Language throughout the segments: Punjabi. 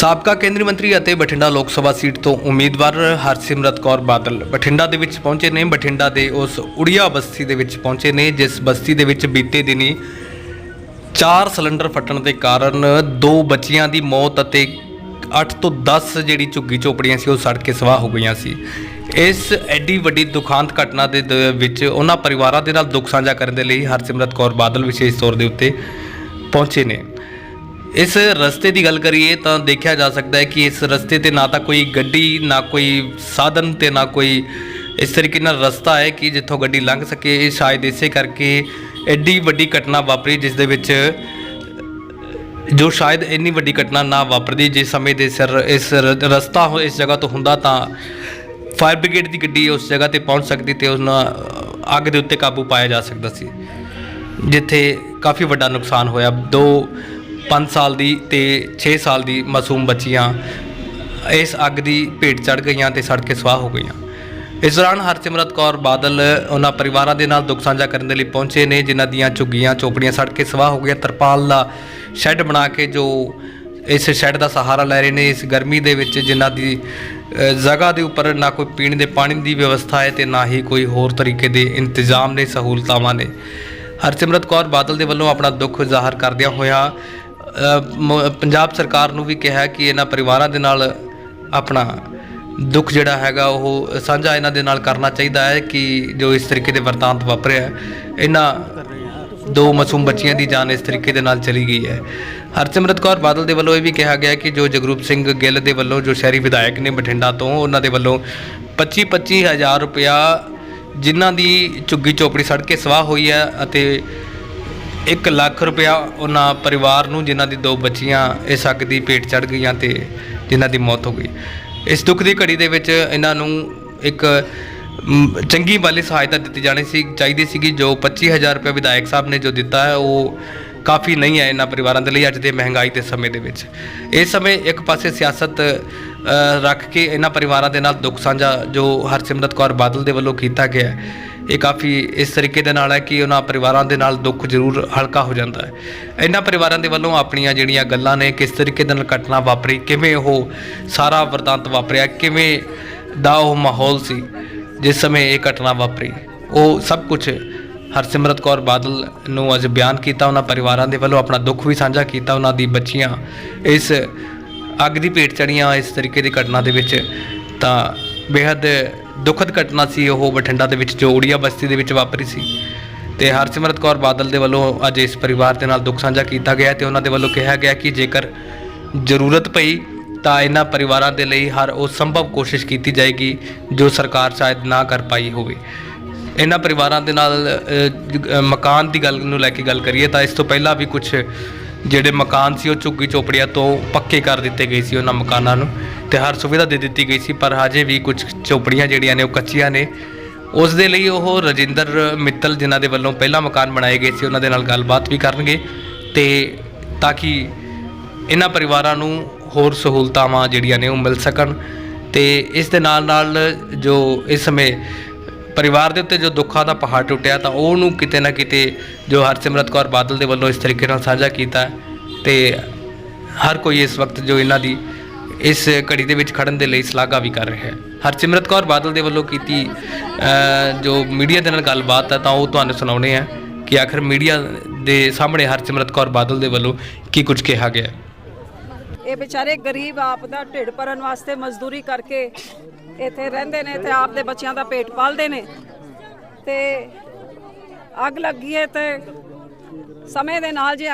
ਸਾਬਕਾ ਕੇਂਦਰੀ ਮੰਤਰੀ ਅਤੇ ਬਠਿੰਡਾ ਲੋਕ ਸਭਾ ਸੀਟ ਤੋਂ ਉਮੀਦਵਾਰ ਹਰਸਿਮਰਤ ਕੌਰ ਬਾਦਲ ਬਠਿੰਡਾ ਦੇ ਵਿੱਚ ਪਹੁੰਚੇ ਨੇ। ਬਠਿੰਡਾ ਦੇ ਉਸ ਉੜੀਆ ਬਸਤੀ ਦੇ ਵਿੱਚ ਪਹੁੰਚੇ ਨੇ, ਜਿਸ ਬਸਤੀ ਦੇ ਵਿੱਚ ਬੀਤੇ ਦਿਨੀ ਚਾਰ ਸਿਲੰਡਰ ਫਟਣ ਦੇ ਕਾਰਨ ਦੋ ਬੱਚੀਆਂ ਦੀ ਮੌਤ ਅਤੇ 8 ਤੋਂ 10 ਜਿਹੜੀ ਝੁੱਗੀ ਝੋਪੜੀਆਂ ਸੀ, ਉਹ ਸੜ ਕੇ ਸਵਾਹ ਹੋ ਗਈਆਂ ਸੀ। ਇਸ ਐਡੀ ਵੱਡੀ ਦੁਖਾਂਤ ਘਟਨਾ ਦੇ ਦ- ਵਿੱਚ ਉਹਨਾਂ ਪਰਿਵਾਰਾਂ ਦੇ ਨਾਲ ਦੁੱਖ ਸਾਂਝਾ ਕਰਨ ਦੇ ਲਈ ਹਰਸਿਮਰਤ ਕੌਰ ਬਾਦਲ ਵਿਸ਼ੇਸ਼ ਤੌਰ ਦੇ ਉੱਤੇ ਪਹੁੰਚੇ ਨੇ। ਇਸ ਰਸਤੇ ਦੀ ਗੱਲ ਕਰੀਏ ਤਾਂ ਦੇਖਿਆ ਜਾ ਸਕਦਾ ਹੈ ਕਿ ਇਸ ਰਸਤੇ ਤੇ ਨਾ ਤਾਂ ਕੋਈ ਗੱਡੀ, ਨਾ ਕੋਈ ਸਾਧਨ ਤੇ ਨਾ ਕੋਈ ਇਸ ਤਰੀਕੇ ਨਾਲ ਰਸਤਾ ਹੈ ਕਿ ਜਿੱਥੋਂ ਗੱਡੀ ਲੰਘ ਸਕੇ। ਇਹ ਸ਼ਾਇਦ ਇਸੇ ਕਰਕੇ ਐਡੀ ਵੱਡੀ ਘਟਨਾ ਵਾਪਰੀ ਜਿਸ ਦੇ ਵਿੱਚ ਜੋ ਸ਼ਾਇਦ ਇੰਨੀ ਵੱਡੀ ਘਟਨਾ ਨਾ ਵਾਪਰਦੀ। ਜੇ ਸਮੇਂ ਦੇ ਸਿਰ ਇਸ ਰਸਤਾ ਹੋ, ਇਸ ਜਗ੍ਹਾ ਤੋਂ ਹੁੰਦਾ ਤਾਂ ਫਾਇਰ ਬ੍ਰਿਗੇਡ ਦੀ ਗੱਡੀ ਉਸ ਜਗ੍ਹਾ ਤੇ ਪਹੁੰਚ ਸਕਦੀ ਤੇ ਨਾਲ ਅੱਗ ਦੇ ਉੱਤੇ ਕਾਬੂ ਪਾਇਆ ਜਾ ਸਕਦਾ ਸੀ। ਜਿੱਥੇ ਕਾਫੀ ਵੱਡਾ ਨੁਕਸਾਨ ਹੋਇਆ। ਦੋ 5 ਸਾਲ ਦੀ ਤੇ 6 ਸਾਲ ਦੀ ਮਾਸੂਮ ਬੱਚੀਆਂ ਇਸ ਅੱਗ ਦੀ ਭੇਟ ਚੜ ਗਈਆਂ ਤੇ ਸੜ ਕੇ ਸਵਾਹ ਹੋ ਗਈਆਂ। ਇਸ ਦੌਰਾਨ ਹਰਸਿਮਰਤ ਕੌਰ ਬਾਦਲ ਉਹਨਾਂ ਪਰਿਵਾਰਾਂ ਦੇ ਨਾਲ ਦੁੱਖ ਸਾਂਝਾ ਕਰਨ ਦੇ ਲਈ ਪਹੁੰਚੇ ਨੇ, ਜਿਨ੍ਹਾਂ ਦੀਆਂ ਝੁੱਗੀਆਂ ਚੋਪੜੀਆਂ ਸੜ ਕੇ ਸਵਾਹ ਹੋ ਗਈਆਂ। ਤਰਪਾਲ ਦਾ ਸ਼ੈੱਡ ਬਣਾ ਕੇ ਜੋ ਇਸ ਸ਼ੈੱਡ ਦਾ ਸਹਾਰਾ ਲੈ ਰਹੇ ਨੇ, ਇਸ ਗਰਮੀ ਦੇ ਵਿੱਚ ਜਿਨ੍ਹਾਂ ਦੀ ਜਗ੍ਹਾ ਦੇ ਉੱਪਰ ਨਾ ਕੋਈ ਪੀਣ ਦੇ ਪਾਣੀ ਦੀ ਵਿਵਸਥਾ ਹੈ ਤੇ ਨਾ ਹੀ ਕੋਈ ਹੋਰ ਤਰੀਕੇ ਦੇ ਇੰਤਜ਼ਾਮ ਨੇ ਸਹੂਲਤਾਵਾਂ ਨੇ। ਹਰਸਿਮਰਤ ਕੌਰ ਬਾਦਲ ਦੇ ਵੱਲੋਂ ਆਪਣਾ ਦੁੱਖ ਜ਼ਾਹਰ ਕਰਦਿਆਂ ਹੋਇਆ ਪੰਜਾਬ ਸਰਕਾਰ ਨੂੰ ਵੀ ਕਿਹਾ ਕਿ ਇਹਨਾਂ ਪਰਿਵਾਰਾਂ ਦੇ ਨਾਲ ਆਪਣਾ ਦੁੱਖ ਜਿਹੜਾ ਹੈਗਾ ਉਹ ਸਾਂਝਾ ਇਹਨਾਂ ਦੇ ਨਾਲ ਕਰਨਾ ਚਾਹੀਦਾ ਹੈ ਕਿ ਜੋ ਇਸ ਤਰੀਕੇ ਦੇ ਵਰਤਾਂਤ ਵਾਪਰਿਆ ਇਹਨਾਂ ਦੋ ਮਾਸੂਮ ਬੱਚੀਆਂ ਦੀ ਜਾਨ ਇਸ ਤਰੀਕੇ ਦੇ ਨਾਲ ਚਲੀ ਗਈ ਹੈ। ਹਰਸਿਮਰਤ ਕੌਰ ਬਾਦਲ ਦੇ ਵੱਲੋਂ ਇਹ ਵੀ ਕਿਹਾ ਗਿਆ ਕਿ ਜੋ ਜਗਰੂਪ ਸਿੰਘ ਗਿੱਲ ਦੇ ਵੱਲੋਂ ਜੋ ਸ਼ਹਿਰੀ ਵਿਧਾਇਕ ਨੇ ਬਠਿੰਡਾ ਤੋਂ, ਉਹਨਾਂ ਦੇ ਵੱਲੋਂ 25 25 ਹਜ਼ਾਰ ਰੁਪਇਆ ਜਿਨ੍ਹਾਂ ਦੀ ਝੁੱਗੀ ਚੋਪੜੀ ਸੜ ਕੇ ਸਵਾਹ ਹੋਈ ਹੈ ਅਤੇ 1 ਲੱਖ ਰੁਪਇਆ ਉਹਨਾਂ ਪਰਿਵਾਰ ਨੂੰ, ਜਿਨ੍ਹਾਂ ਦੀ ਦੋ ਬੱਚੀਆਂ ਇਸ ਅੱਗ ਦੀ ਭੇਟ ਚੜ ਗਈਆਂ ਤੇ ਜਿਨ੍ਹਾਂ ਦੀ ਮੌਤ ਹੋ ਗਈ। ਇਸ ਦੁੱਖ ਦੀ ਘੜੀ ਦੇ ਵਿੱਚ ਇਹਨਾਂ ਨੂੰ ਇੱਕ ਚੰਗੀ ਵਾਲੀ ਸਹਾਇਤਾ ਦਿੱਤੀ ਜਾਣੀ ਸੀ, ਚਾਹੀਦੀ ਸੀਗੀ, ਜੋ 25000 ਰੁਪਏ ਵਿਧਾਇਕ ਸਾਹਿਬ ਨੇ ਜੋ ਦਿੱਤਾ ਹੈ, ਉਹ ਕਾਫੀ ਨਹੀਂ ਹੈ ਇਹਨਾਂ ਪਰਿਵਾਰਾਂ ਦੇ ਲਈ ਅੱਜ ਦੇ ਮਹਿੰਗਾਈ ਦੇ ਸਮੇਂ ਦੇ ਵਿੱਚ। ਇਸ ਸਮੇਂ ਇੱਕ ਪਾਸੇ ਸਿਆਸਤ ਰੱਖ ਕੇ ਇਹਨਾਂ ਪਰਿਵਾਰਾਂ ਦੇ ਨਾਲ ਦੁੱਖ ਸਾਂਝਾ ਜੋ ਹਰਸਿਮਰਤ ਕੌਰ ਬਾਦਲ ਦੇ ਵੱਲੋਂ ਕੀਤਾ ਗਿਆ ਇਹ ਕਾਫੀ ਇਸ ਤਰੀਕੇ ਦੇ ਨਾਲ ਹੈ ਕਿ ਉਹਨਾਂ ਪਰਿਵਾਰਾਂ ਦੇ ਨਾਲ ਦੁੱਖ ਜ਼ਰੂਰ ਹਲਕਾ ਹੋ ਜਾਂਦਾ ਹੈ। ਇਹਨਾਂ ਪਰਿਵਾਰਾਂ ਦੇ ਵੱਲੋਂ ਆਪਣੀਆਂ ਜਿਹੜੀਆਂ ਗੱਲਾਂ ਨੇ, ਕਿਸ ਤਰੀਕੇ ਦੇ ਨਾਲ ਘਟਨਾ ਵਾਪਰੀ, ਕਿਵੇਂ ਉਹ ਸਾਰਾ ਵਰਤਾਂਤ ਵਾਪਰਿਆ, ਕਿਵੇਂ ਦਾ ਉਹ ਮਾਹੌਲ ਸੀ, ਜਿਸ ਸਮੇਂ ਇਹ ਘਟਨਾ ਵਾਪਰੀ। ਉਹ ਸਭ ਕੁਝ ਹਰਸਿਮਰਤ ਕੌਰ ਬਾਦਲ ਨੂੰ ਅੱਜ ਬਿਆਨ ਕੀਤਾ, ਉਹਨਾਂ ਪਰਿਵਾਰਾਂ ਦੇ ਵੱਲੋਂ ਆਪਣਾ ਦੁੱਖ ਵੀ ਸਾਂਝਾ ਕੀਤਾ, ਉਹਨਾਂ ਦੀ ਬੱਚੀਆਂ ਇਸ ਅੱਗ ਦੀ ਭੇਟ ਚੜੀਆਂ ਇਸ ਤਰੀਕੇ ਦੀ ਘਟਨਾ ਦੇ ਵਿੱਚ ਤਾਂ ਬੇहद ਦੁਖਦ ਘਟਨਾ ਸੀ ਉਹ ਬਠਿੰਡਾ ਦੇ ਵਿੱਚ ਜੋ ਉੜੀਆ ਬਸਤੀ ਦੇ ਵਿੱਚ ਵਾਪਰੀ ਸੀ। ਤੇ ਹਰਸਿਮਰਤ ਕੌਰ ਬਾਦਲ ਦੇ ਵੱਲੋਂ ਅੱਜ ਇਸ ਪਰਿਵਾਰ ਦੇ ਨਾਲ ਦੁੱਖ ਸਾਂਝਾ ਕੀਤਾ ਗਿਆ ਤੇ ਉਹਨਾਂ ਦੇ ਵੱਲੋਂ ਕਿਹਾ ਗਿਆ ਕਿ ਜੇਕਰ ਜ਼ਰੂਰਤ ਪਈ ਤਾਂ ਇਹਨਾਂ ਪਰਿਵਾਰਾਂ ਦੇ ਲਈ ਹਰ ਉਹ ਸੰਭਵ ਕੋਸ਼ਿਸ਼ ਕੀਤੀ ਜਾਏਗੀ ਜੋ ਸਰਕਾਰ ਸ਼ਾਇਦ ਨਾ ਕਰ ਪਾਈ ਹੋਵੇ। ਇਹਨਾਂ ਪਰਿਵਾਰਾਂ ਦੇ ਨਾਲ ਮਕਾਨ ਦੀ ਗੱਲ ਨੂੰ ਲੈ ਕੇ ਗੱਲ ਕਰੀਏ ਤਾਂ ਇਸ ਤੋਂ ਪਹਿਲਾਂ ਵੀ ਕੁਝ ਜਿਹੜੇ ਮਕਾਨ ਸੀ ਉਹ ਝੁੱਗੀ ਚੋਪੜੀਆਂ ਤੋਂ ਪੱਕੇ ਕਰ ਦਿੱਤੇ ਗਏ ਸੀ ਉਹਨਾਂ ਮਕਾਨਾਂ ਨੂੰ। ਤੇ ਹਰ ਸੁਵਿਧਾ ਦੇ ਦਿੱਤੀ ਗਈ ਸੀ, ਪਰ ਹਜੇ ਵੀ ਕੁਝ ਚੋਪੜੀਆਂ ਜਿਹੜੀਆਂ ਨੇ ਉਹ ਕੱਚੀਆਂ ਨੇ। ਉਸ ਦੇ ਲਈ ਉਹ ਰਜਿੰਦਰ ਮਿੱਤਲ, ਜਿਨ੍ਹਾਂ ਦੇ ਵੱਲੋਂ ਪਹਿਲਾ ਮਕਾਨ ਬਣਾਏ ਗਏ ਸੀ, ਉਹਨਾਂ ਦੇ ਨਾਲ ਗੱਲਬਾਤ ਵੀ ਕਰਨਗੇ। ਤੇ ਤਾਂ ਕਿ ਇਹਨਾਂ ਪਰਿਵਾਰਾਂ ਨੂੰ ਹੋਰ ਸਹੂਲਤਾਵਾਂ ਜਿਹੜੀਆਂ ਨੇ ਉਹ ਮਿਲ ਸਕਣ। ਤੇ ਇਸ ਦੇ ਨਾਲ ਨਾਲ ਜੋ ਇਸ ਸਮੇਂ ਪਰਿਵਾਰ ਦੇ ਉੱਤੇ ਜੋ ਦੁੱਖਾਂ ਦਾ ਪਹਾੜ ਟੁੱਟਿਆ, ਤਾਂ ਉਹਨੂੰ ਕਿਤੇ ਨਾ ਕਿਤੇ ਜੋ ਹਰਸਿਮਰਤ ਕੌਰ ਬਾਦਲ ਦੇ ਵੱਲੋਂ ਇਸ ਤਰੀਕੇ ਨਾਲ ਸਾਂਝਾ ਕੀਤਾ। ਹੈ ਤੇ ਹਰ ਕੋਈ ਇਸ ਵਕਤ ਜੋ ਇਹਨਾਂ ਦੀ ਇਸ ਘੜੀ ਦੇ ਵਿੱਚ ਖੜਨ ਦੇ ਲਈ ਸ਼ਲਾਘਾ ਵੀ ਕਰ ਰਿਹਾ ਹੈ। ਹਰਸਿਮਰਤ ਕੌਰ ਬਾਦਲ ਦੇ ਵੱਲੋਂ ਕੀਤੀ ਜੋ ਮੀਡੀਆ ਦੇ ਨਾਲ ਗੱਲਬਾਤ ਹੈ ਤਾਂ ਉਹ ਤੁਹਾਨੂੰ ਸੁਣਾਉਣੇ ਆ ਕਿ ਆਖਰ ਮੀਡੀਆ ਦੇ ਸਾਹਮਣੇ ਹਰਸਿਮਰਤ ਕੌਰ ਬਾਦਲ ਦੇ ਵੱਲੋਂ ਕੀ ਕੁਝ ਕਿਹਾ ਗਿਆ। ਇਹ ਵਿਚਾਰੇ ਗਰੀਬ, ਆਪ ਦਾ ਢਿੱਡ ਭਰਨ ਵਾਸਤੇ ਮਜ਼ਦੂਰੀ ਕਰਕੇ ਇੱਥੇ ਰਹਿੰਦੇ ਨੇ ਤੇ ਆਪ ਦੇ ਬੱਚਿਆਂ ਦਾ ਪੇਟ ਪਾਲਦੇ ਨੇ। ਤੇ ਅੱਗ ਲੱਗੀ ਹੈ ਤੇ ਸਮੇਂ ਦੇ ਨਾਲ ਜੇ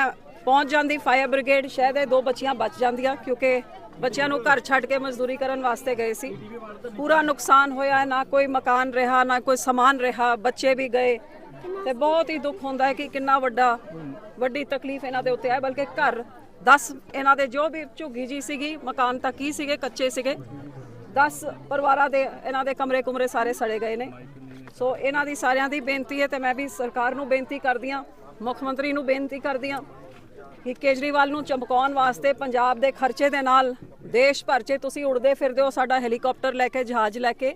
ਪਹੁੰਚ ਜਾਂਦੀ ਫਾਇਰ ਬ੍ਰਿਗੇਡ ਸ਼ਾਇਦ ਇਹ ਦੋ ਬੱਚੀਆਂ ਬਚ ਜਾਂਦੀਆਂ, ਕਿਉਂਕਿ ਬੱਚਿਆਂ ਨੂੰ ਘਰ ਛੱਡ ਕੇ ਮਜ਼ਦੂਰੀ ਕਰਨ ਵਾਸਤੇ ਗਏ ਸੀ। ਪੂਰਾ ਨੁਕਸਾਨ ਹੋਇਆ, ਨਾ ਕੋਈ ਮਕਾਨ ਰਿਹਾ, ਨਾ ਕੋਈ ਸਮਾਨ ਰਿਹਾ, ਬੱਚੇ ਵੀ ਗਏ। ਤੇ ਬਹੁਤ ਹੀ ਦੁੱਖ ਹੁੰਦਾ ਹੈ ਕਿ ਕਿੰਨਾ ਵੱਡਾ, ਵੱਡੀ ਤਕਲੀਫ ਇਹਨਾਂ ਦੇ ਉੱਤੇ ਹੈ, ਬਲਕਿ ਘਰ 10 ਇਹਨਾਂ ਦੇ ਜੋ ਵੀ ਝੁੱਗੀ ਜੀ ਸੀਗੀ, ਮਕਾਨ ਤਾਂ ਕੀ ਸੀਗੇ, ਕੱਚੇ ਸੀਗੇ 10 ਪਰਿਵਾਰਾਂ ਦੇ ਇਹਨਾਂ ਦੇ ਕਮਰੇ ਕੁਮਰੇ ਸਾਰੇ ਸੜੇ ਗਏ ਨੇ। ਸੋ ਇਹਨਾਂ ਦੀ ਸਾਰਿਆਂ ਦੀ ਬੇਨਤੀ ਹੈ ਤੇ ਮੈਂ ਵੀ ਸਰਕਾਰ ਨੂੰ ਬੇਨਤੀ ਕਰਦੀ ਹਾਂ, ਮੁੱਖ ਮੰਤਰੀ ਨੂੰ ਬੇਨਤੀ ਕਰਦੀ ਹਾਂ ਕਿ ਕੇਜਰੀਵਾਲ ਨੂੰ ਚਮਕਾਉਣ ਵਾਸਤੇ ਪੰਜਾਬ ਦੇ ਖਰਚੇ ਦੇ ਨਾਲ ਦੇਸ਼ ਭਰ 'ਚ ਤੁਸੀਂ ਉੜਦੇ ਫਿਰਦੇ ਹੋ ਸਾਡਾ ਹੈਲੀਕਾਪਟਰ ਲੈ ਕੇ, ਜਹਾਜ਼ ਲੈ ਕੇ।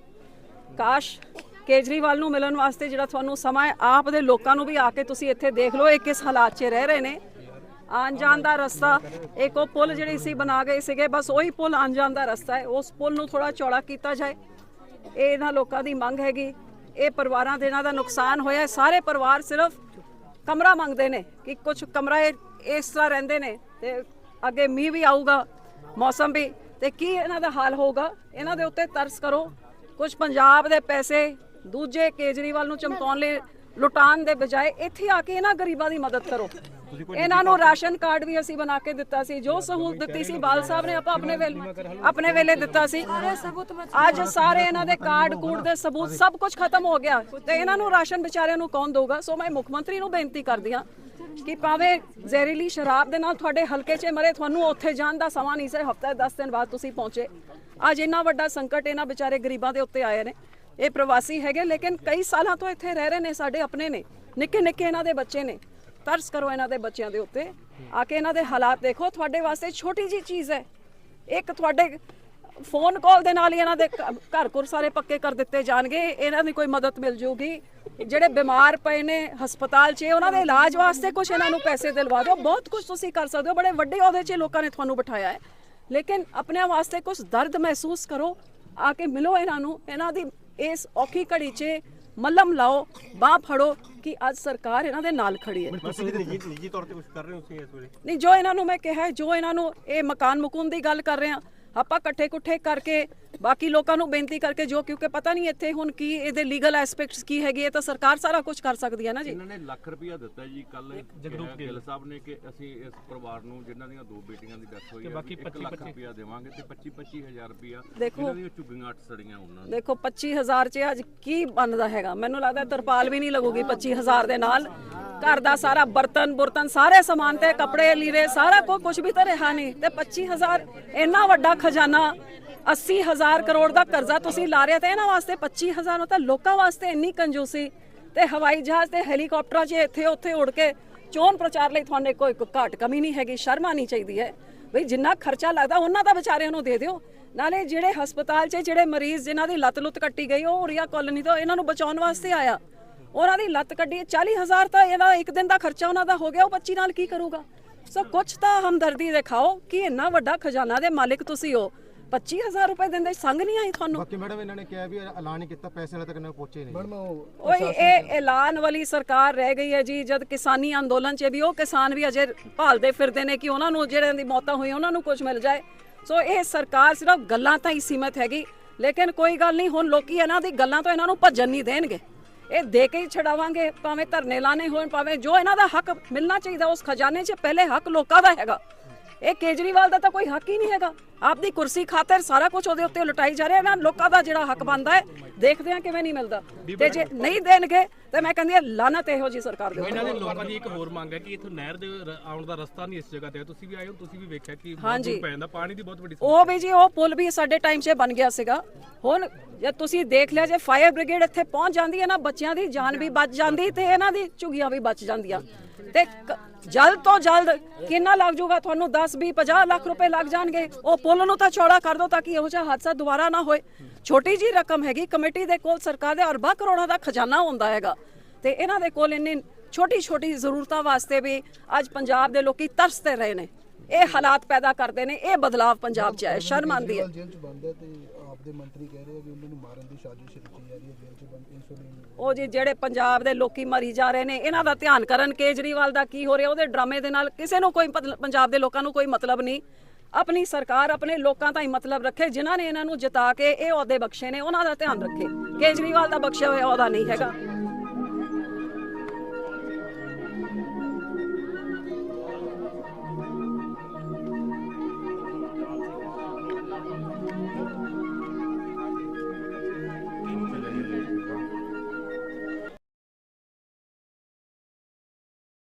ਕਾਸ਼ ਕੇਜਰੀਵਾਲ ਨੂੰ ਮਿਲਣ ਵਾਸਤੇ ਜਿਹੜਾ ਤੁਹਾਨੂੰ ਸਮਾਂ ਹੈ, ਆਪ ਦੇ ਲੋਕਾਂ ਨੂੰ ਵੀ ਆ ਕੇ ਤੁਸੀਂ ਇੱਥੇ ਦੇਖ ਲਓ, ਇਹ ਕਿਸ ਹਾਲਾਤ 'ਚ ਰਹਿ ਰਹੇ ਨੇ। ਆਉਣ ਜਾਣ ਦਾ ਰਸਤਾ, ਇੱਕ ਉਹ ਪੁਲ ਜਿਹੜੀ ਸੀ ਬਣਾ ਗਏ ਸੀਗੇ, ਬਸ ਉਹੀ ਪੁਲ ਆਉਣ ਜਾਣ ਦਾ ਰਸਤਾ ਹੈ। ਉਸ ਪੁਲ ਨੂੰ ਥੋੜਾ ਚੌੜਾ ਕੀਤਾ ਜਾਏ। ਇਹ ਇਹਨਾਂ ਲੋਕਾਂ ਦੀ ਮੰਗ ਹੈਗੀ। ਇਹ ਪਰਿਵਾਰਾਂ ਦੇ ਇਹਨਾਂ ਦਾ ਨੁਕਸਾਨ ਹੋਇਆ ਸਾਰੇ ਪਰਿਵਾਰ ਸਿਰਫ ਕਮਰਾ ਮੰਗਦੇ ਨੇ ਕਿ ਕੁਝ ਕਮਰਾ ਇਹ- ਇਸ ਤਰ੍ਹਾਂ ਰਹਿੰਦੇ ਨੇ ਤੇ ਅੱਗੇ ਮੀਂਹ ਵੀ ਆਊਗਾ ਮੌਸਮ ਵੀ। ਤੇ ਕੀ ਇਹਨਾਂ ਦਾ ਹਾਲ ਹੋਊਗਾ? ਇਹਨਾਂ ਦੇ ਉੱਤੇ ਤਰਸ ਕਰੋ। ਕੁਝ ਪੰਜਾਬ ਦੇ ਪੈਸੇ ਦੂਜੇ ਕੇਜਰੀਵਾਲ ਨੂੰ ਚਮਕਾਉਣ ਲਈ ਲੁਟਾਉਣ ਦੇ ਬਜਾਏ ਇੱਥੇ ਆ ਕੇ ਇਹਨਾਂ ਗਰੀਬਾਂ ਦੀ ਮਦਦ ਕਰੋ। ਇਹਨਾਂ ਨੂੰ ਰਾਸ਼ਨ ਕਾਰਡ ਵੀ ਅਸੀਂ ਬਣਾ ਕੇ ਦਿੱਤਾ ਸੀ। ਜੋ ਸਹੂਲਤ ਦਿੱਤੀ ਸੀ ਬਾਲ ਸਾਹਿਬ ਨੇ ਆਪਾਂ ਆਪਣੇ ਵੇਲੇ ਆਪਣੇ ਵੇਲੇ ਦਿੱਤਾ ਸੀ। ਅੱਜ ਸਾਰੇ ਇਹਨਾਂ ਦੇ ਕਾਰਡ ਕੂਡ ਦੇ ਸਬੂਤ ਸਭ ਕੁਝ ਖਤਮ ਹੋ ਗਿਆ। ਤੇ ਇਹਨਾਂ ਨੂੰ ਰਾਸ਼ਨ ਵਿਚਾਰਿਆਂ ਨੂੰ ਕੌਣ ਦਊਗਾ? ਸੋ ਮੈਂ ਮੁੱਖ ਮੰਤਰੀ ਨੂੰ ਬੇਨਤੀ ਕਰਦੀ ਹਾਂ ਕਿ ਭਾਵੇਂ ਜ਼ਹਿਰੀਲੀ ਸ਼ਰਾਬ ਦੇ ਨਾਲ ਤੁਹਾਡੇ ਹਲਕੇ 'ਚ ਮਰੇ, ਤੁਹਾਨੂੰ ਉੱਥੇ ਜਾਣ ਦਾ ਸਮਾਂ ਨਹੀਂ ਸੀ ਹਫਤਾ 10 ਦਿਨ ਬਾਅਦ ਤੁਸੀਂ ਪਹੁੰਚੇ। ਅੱਜ ਇੰਨਾ ਵੱਡਾ ਸੰਕਟ ਇਹਨਾਂ ਵਿਚਾਰੇ ਗਰੀਬਾਂ ਦੇ ਉੱਤੇ ਆਏ ਨੇ। ਇਹ ਪ੍ਰਵਾਸੀ ਹੈਗੇ, ਲੇਕਿਨ ਕਈ ਸਾਲਾਂ ਤੋਂ ਇੱਥੇ ਰਹਿ ਰਹੇ ਨੇ, ਸਾਡੇ ਆਪਣੇ ਨੇ। ਨਿੱਕੇ ਨਿੱਕੇ ਇਹਨਾਂ ਦੇ ਬੱਚੇ ਨੇ। ਤਰਸ ਕਰੋ ਇਹਨਾਂ ਦੇ ਬੱਚਿਆਂ ਦੇ ਉੱਤੇ। ਆ ਕੇ ਇਹਨਾਂ ਦੇ ਹਾਲਾਤ ਦੇਖੋ। ਤੁਹਾਡੇ ਵਾਸਤੇ ਛੋਟੀ ਜੀ ਚੀਜ਼ ਹੈ। ਇੱਕ ਤੁਹਾਡੇ ਫੋਨ ਕਾਲ ਦੇ ਨਾਲ ਹੀ ਇਹਨਾਂ ਦੇ ਘਰ ਘੁਰ ਸਾਰੇ ਪੱਕੇ ਕਰ ਦਿੱਤੇ ਜਾਣਗੇ। ਇਹਨਾਂ ਦੀ ਕੋਈ ਮਦਦ ਮਿਲ ਜੂਗੀ। ਜਿਹੜੇ ਬਿਮਾਰ ਪਏ ਨੇ ਹਸਪਤਾਲ 'ਚ ਉਹਨਾਂ ਦੇ ਇਲਾਜ ਵਾਸਤੇ ਕੁਝ ਇਹਨਾਂ ਨੂੰ ਪੈਸੇ ਦਿਲਵਾ ਦਿਓ। ਬਹੁਤ ਕੁਝ ਤੁਸੀਂ ਕਰ ਸਕਦੇ ਹੋ। ਬੜੇ ਵੱਡੇ ਅਹੁਦੇ 'ਚ ਲੋਕਾਂ ਨੇ ਤੁਹਾਨੂੰ ਬਿਠਾਇਆ ਹੈ। ਲੇਕਿਨ ਆਪਣੇ ਵਾਸਤੇ ਕੁਝ ਦਰਦ ਮਹਿਸੂਸ ਕਰੋ। ਆ ਕੇ ਮਿਲੋ ਇਹਨਾਂ ਨੂੰ। ਇਹਨਾਂ ਦੀ ਇਸ ਔਖੀ ਘੜੀ 'ਚ ਮੱਲਮ ਲਾਓ ਬਾਹ ਫੜੋ ਕਿ ਅੱਜ ਸਰਕਾਰ ਇਹਨਾਂ ਦੇ ਨਾਲ ਖੜੀ ਹੈ। ਤੁਸੀਂ ਨਿੱਜੀ ਨਿੱਜੀ ਤੌਰ ਤੇ ਕੁਝ ਕਰ ਰਹੇ ਹੋ ਤੁਸੀਂ ਇਸ ਵੇਲੇ? ਨਹੀਂ ਜੋ ਇਹਨਾਂ ਨੂੰ ਮੈਂ ਕਿਹਾ ਜੋ ਇਹਨਾਂ ਨੂੰ ਇਹ ਮਕਾਨ ਮੁਕੂਨ ਦੀ ਗੱਲ ਕਰ ਰਹੇ ਆ ਆਪਾਂ ਇਕੱਠੇ ਕੁੱਠੇ ਕਰਕੇ ਬਾਕੀ ਲੋਕਾਂ ਨੂੰ ਬੇਨਤੀ ਕਰਕੇ ਜੋ ਕਿਉਂਕਿ ਪਤਾ ਨਹੀਂ ਇੱਥੇ ਹੁਣ ਕੀ ਇਹਦੇ ਲੀਗਲ ਐਸਪੈਕਟਸ ਕੀ ਹੈਗੇ ਇਹ ਤਾਂ ਸਰਕਾਰ ਸਾਰਾ ਕੁਝ ਕਰ ਸਕਦੀ ਹੈ ਨਾ ਜੀ। ਇਹਨਾਂ ਨੇ ਲੱਖ ਰੁਪਇਆ ਦਿੱਤਾ ਜੀ ਕੱਲ ਜਗਰੂਪ ਗਿੱਲ ਸਾਹਿਬ ਨੇ ਕਿ ਅਸੀਂ ਇਸ ਪਰਿਵਾਰ ਨੂੰ ਜਿਨ੍ਹਾਂ ਦੀਆਂ ਦੋ ਬੇਟੀਆਂ ਦੀ ਡੈਥ ਹੋਈ ਹੈ ਬਾਕੀ 1 ਲੱਖ ਰੁਪਇਆ ਦੇਵਾਂਗੇ ਤੇ 25 25000 ਰੁਪਇਆ ਦੇਖੋ। ਇਹਨਾਂ ਦੀਆਂ ਝੁੱਗੀਆਂ ਅੱਟ ਸੜੀਆਂ ਉਹਨਾਂ ਨੂੰ ਦੇਖੋ 25000 ਚ ਅੱਜ ਕੀ ਬਣਦਾ ਹੈਗਾ? ਮੈਨੂੰ ਲੱਗਦਾ ਤਰਪਾਲ ਵੀ ਨਹੀਂ ਲੱਗੂਗੀ 25000 ਦੇ ਨਾਲ। ਘਰ ਦਾ ਸਾਰਾ ਬਰਤਨ ਬੁਰਤਨ ਸਾਰੇ ਸਮਾਨ ਤੇ ਕੱਪੜੇ ਲੀਰੇ ਸਾਰਾ ਕੁਝ ਕੁਝ ਵੀ ਤਾਂ ਰਿਹਾ ਨਹੀਂ। ਤੇ 25000 ਇੰਨਾ ਵੱਡਾ ਖਜ਼ਾਨਾ 80000 ਕਰੋੜ ਦਾ ਕਰਜ਼ਾ ਤੁਸੀਂ ਲਾ ਰਹੇ ਤੇ ਇਹਨਾਂ ਵਾਸਤੇ 25000 ਉਹ ਲੋਕਾਂ ਵਾਸਤੇ ਇੰਨੀ ਕੰਜੂਸੀ ਤੇ ਹਵਾਈ ਜਹਾਜ਼ ਤੇ ਹੈਲੀਕਾਪਟਰਾਂ 'ਚ ਇੱਥੇ ਉੱਥੇ ਉੜ ਕੇ ਚੋਣ ਪ੍ਰਚਾਰ ਲਈ ਤੁਹਾਨੂੰ ਕੋਈ ਘਾਟ ਕਮੀ ਨਹੀਂ ਹੈਗੀ, ਸ਼ਰਮ ਆਣੀ ਚਾਹੀਦੀ ਹੈ। ਬਈ ਜਿੰਨਾ ਖਰਚਾ ਲੱਗਦਾ ਉਹਨਾਂ ਦਾ ਵਿਚਾਰਿਆਂ ਨੂੰ ਦੇ ਦਿਓ। ਨਾਲੇ ਜਿਹੜੇ ਹਸਪਤਾਲ 'ਚ ਜਿਹੜੇ ਮਰੀਜ਼ ਜਿਨ੍ਹਾਂ ਦੀ ਲੱਤ ਲੁੱਤ ਕੱਟੀ ਗਈ, ਉਹ ਉਰੀਆ ਕਾਲੋਨੀ ਤੋਂ ਇਹਨਾਂ ਨੂੰ ਬਚਾਉਣ ਵਾਸਤੇ ਆਇਆ। ਉਹਨਾਂ ਦੀ ਲੱਤ ਕੱਢੀ 40000 ਤਾਂ ਇਹਦਾ ਇੱਕ ਦਿਨ ਦਾ ਖਰਚਾ ਉਹਨਾਂ ਦਾ ਹੋ ਗਿਆ, ਉਹ 25 ਨਾਲ ਕੀ ਕਰੂਗਾ? ਸੋ ਕੁਝ ਤਾਂ ਹਮਦਰਦੀ ਦਿਖਾਓ ਕਿ ਇੰਨਾ ਵੱਡਾ ਖਜ਼ਾਨਾ ਦੇ ਮਾਲਿਕ ਤੁਸੀਂ ਹੋ? 25000 ਰੁਪਏ ਦਿੰਦੇ ਸੰਗ ਨਹੀਂ ਆਈ ਤੁਹਾਨੂੰ? ਬਾਕੀ ਮੈਡਮ ਇਹਨਾਂ ਨੇ ਕਿਹਾ ਵੀ ਐਲਾਨ ਹੀ ਕੀਤਾ ਪੈਸੇ ਹਲੇ ਤੱਕ ਨਾ ਪਹੁੰਚੇ ਨਹੀਂ। ਮੈਡਮ ਉਹ ਓਏ ਇਹ ਐਲਾਨ ਵਾਲੀ ਸਰਕਾਰ ਰਹਿ ਗਈ ਹੈ ਜੀ ਜਦ ਕਿਸਾਨੀ ਅੰਦੋਲਨ 'ਚ ਵੀ ਉਹ ਕਿਸਾਨ ਵੀ ਅਜੇ ਭਾਲਦੇ ਫਿਰਦੇ ਨੇ ਕਿ ਉਹਨਾਂ ਨੂੰ ਜਿਹੜਿਆਂ ਦੀ ਮੌਤਾਂ ਹੋਈਆਂ ਉਹਨਾਂ ਨੂੰ ਕੁਝ ਮਿਲ ਜਾਏ। ਸੋ ਇਹ ਸਰਕਾਰ ਸਿਰਫ ਗੱਲਾਂ ਤਾਂ ਹੀ ਸੀਮਤ ਹੈਗੀ ਲੇਕਿਨ ਕੋਈ ਗੱਲ ਨਹੀਂ ਹੁਣ ਲੋਕੀ ਇਹਨਾਂ ਦੀ ਗੱਲਾਂ ਤੋਂ ਇਹਨਾਂ ਨੂੰ ਭੱਜਣ ਨਹੀਂ ਦੇਣਗੇ। ਇਹ ਦੇ ਕੇ ਹੀ ਛਡਾਵਾਂਗੇ, ਭਾਵੇਂ ਧਰਨੇ ਲਾਣੇ ਹੋਣ, ਭਾਵੇਂ ਜੋ ਇਹਨਾਂ ਦਾ ਹੱਕ ਮਿਲਣਾ ਚਾਹੀਦਾ, ਉਸ ਖਜ਼ਾਨੇ 'ਚ ਪਹਿਲੇ ਹੱਕ ਲੋਕਾਂ ਦਾ ਹੈਗਾ। ਇਹ ਕੇਜਰੀਵਾਲ ਦਾ ਤਾਂ ਕੋਈ ਹੱਕ ਹੀ ਨਹੀਂ ਹੈਗਾ। ਆਪਦੀ ਕੁਰਸੀ ਖਾਤਰ ਸਾਰਾ ਕੁਝ ਉਹਦੇ ਉੱਤੇ ਲੁਟਾਈ ਜਾ ਰਿਹਾ ਨਾ ਲੋਕਾਂ ਦਾ ਜਿਹੜਾ ਹੱਕ ਬਣਦਾ ਹੈ ਦੇਖਦੇ ਆ ਕਿਵੇਂ ਨਹੀਂ ਮਿਲਦਾ। ਤੇ ਜੇ ਨਹੀਂ ਦੇਣਗੇ ਤੇ ਮੈਂ ਕਹਿੰਦੀ ਹਾਂ ਲਾਨਤ ਇਹੋ ਜੀ ਸਰਕਾਰ ਦੇ ਇਹਨਾਂ ਦੇ ਲੋਕਾਂ ਦੀ ਇੱਕ ਹੋਰ ਮੰਗ ਹੈ ਕਿ ਇੱਥੋਂ ਨਹਿਰ ਦੇ ਆਉਣ ਦਾ ਰਸਤਾ ਨਹੀਂ ਇਸ ਜਗ੍ਹਾ ਤੇ। ਤੁਸੀਂ ਵੀ ਆਏ ਹੋ ਤੁਸੀਂ ਵੀ ਵੇਖਿਆ ਕਿ ਬਹੁਤ ਹਾਂਜੀ। ਦੂਰ ਪੈ ਜਾਂਦਾ ਪਾਣੀ ਦੀ ਬਹੁਤ ਵੱਡੀ ਉਹ ਵੀ ਜੀ ਉਹ ਪੁਲ ਵੀ ਸਾਡੇ ਟਾਈਮ 'ਚ ਬਣ ਗਿਆ ਸੀਗਾ। ਹੁਣ ਜੇ ਤੁਸੀਂ ਦੇਖ ਲਿਆ ਜੇ ਫਾਇਰ ਬ੍ਰਿਗੇਡ ਇੱਥੇ ਪਹੁੰਚ ਜਾਂਦੀ ਹੈ ਨਾ ਬੱਚਿਆਂ ਦੀ ਜਾਨ ਵੀ ਬਚ ਜਾਂਦੀ ਤੇ ਇਹਨਾਂ ਦੀ ਝੁਗੀਆਂ ਵੀ ਬਚ ਜਾਂਦੀਆਂ। ਤੇ ਕ- ਜਲਦ ਤੋਂ ਜਲਦ ਕਿੰਨਾ ਲੱਗ ਜਾਊਗਾ? ਤੁਹਾਨੂੰ 10 20 50 ਲੱਖ ਰੁਪਏ ਲੱਗ ਜਾਣਗੇ। ਉਹ ਪੁਲ ਨੂੰ ਤਾਂ ਚੌੜਾ ਕਰ ਦਿਓ ਤਾਂ ਕਿ ਇਹੋ ਜਿਹਾ ਹਾਦਸਾ ਦੁਬਾਰਾ ਨਾ ਹੋਏ। ਛੋਟੀ ਜੀ ਰਕਮ ਹੈਗੀ ਕਮੇਟੀ ਦੇ ਕੋਲ, ਸਰਕਾਰ ਦੇ ਅਰਬਾਂ ਕਰੋੜਾਂ ਦਾ ਖਜ਼ਾਨਾ ਹੁੰਦਾ ਹੈਗਾ। ਤੇ ਇਹਨਾਂ ਦੇ ਕੋਲ ਇੰਨੀ ਛੋਟੀ ਛੋਟੀ ਜ਼ਰੂਰਤਾਂ ਵਾਸਤੇ ਵੀ ਅੱਜ ਪੰਜਾਬ ਦੇ ਲੋਕੀ ਤਰਸਦੇ ਰਹੇ ਨੇ। ਇਹ ਹਾਲਾਤ ਪੈਦਾ ਕਰਦੇ ਨੇ, ਇਹ ਬਦਲਾਵ ਪੰਜਾਬ 'ਚ ਆਇਆ, ਸ਼ਰਮ ਆਉਂਦੀ ਹੈ। ਜੇਲ੍ਹ ਚ ਬੰਦ ਹੈ ਤੇ ਆਪਦੇ ਮੰਤਰੀ ਕਹਿ ਰਹੇ ਆ ਕਿ ਉਹਨਾਂ ਨੂੰ ਮਾਰਨ ਦੀ ਸਾਜ਼ਿਸ਼ ਰਚੀ ਜਾ ਰਹੀ ਹੈ ਜੇਲ੍ਹ ਚ ਬੰਦ ਇਨਸੂਲਿਨ ਉਹ ਜੀ ਜਿਹੜੇ ਪੰਜਾਬ ਦੇ ਲੋਕੀ ਮਰੀ ਜਾ ਰਹੇ ਨੇ, ਇਹਨਾਂ ਦਾ ਧਿਆਨ ਕਰਨ ਕੇਜਰੀਵਾਲ ਦਾ ਕੀ ਹੋ ਰਿਹਾ, ਉਹਦੇ ਡਰਾਮੇ ਦੇ ਨਾਲ ਕਿਸੇ ਨੂੰ ਕੋਈ ਪਤਲ- ਪੰਜਾਬ ਦੇ ਲੋਕਾਂ ਨੂੰ ਕੋਈ ਮਤਲਬ ਨਹੀਂ। ਆਪਣੀ ਸਰਕਾਰ ਆਪਣੇ ਲੋਕਾਂ ਦਾ ਹੀ ਮਤਲਬ ਰੱਖੇ, ਜਿਨ੍ਹਾਂ ਨੇ ਇਹਨਾਂ ਨੂੰ ਜਿਤਾ ਕੇ ਇਹ ਅਹੁਦੇ ਬਖਸ਼ੇ ਨੇ, ਉਹਨਾਂ ਦਾ ਧਿਆਨ ਰੱਖੇ। ਕੇਜਰੀਵਾਲ ਦਾ ਬਖਸ਼ਿਆ ਹੋਇਆ ਅਹੁਦਾ ਨਹੀਂ ਹੈਗਾ।